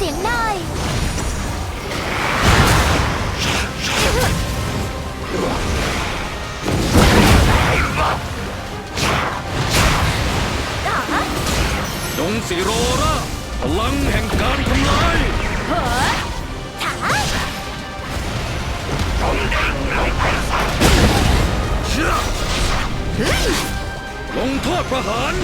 สียงหน่อยจงสิโรระพลังแห่งการทำลายลงโทษประหาร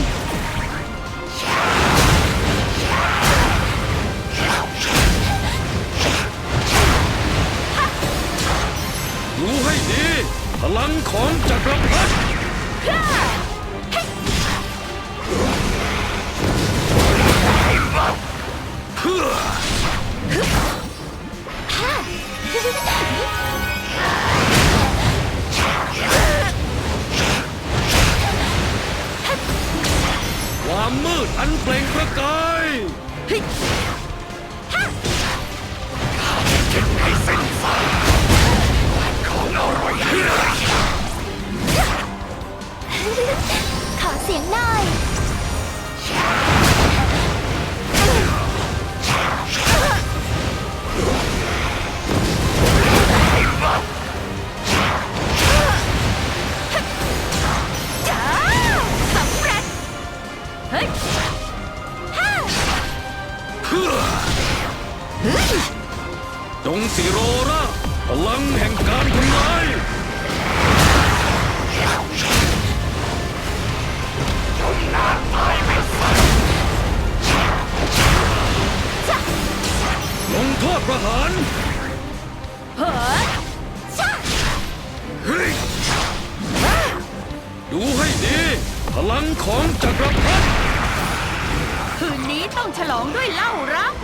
พลังของจักรพรรดิความมืดอันเปล่งประกาย เสียงหน่อยจ้าสำเร็จเฮ้ยฮ่าเพื่อเฮ้ยจงสิโรราพลังแห่งการทำลาย ดูให้ดี พลังของจักรพรรดิคืนนี้ต้องฉลองด้วยเหล้ารัก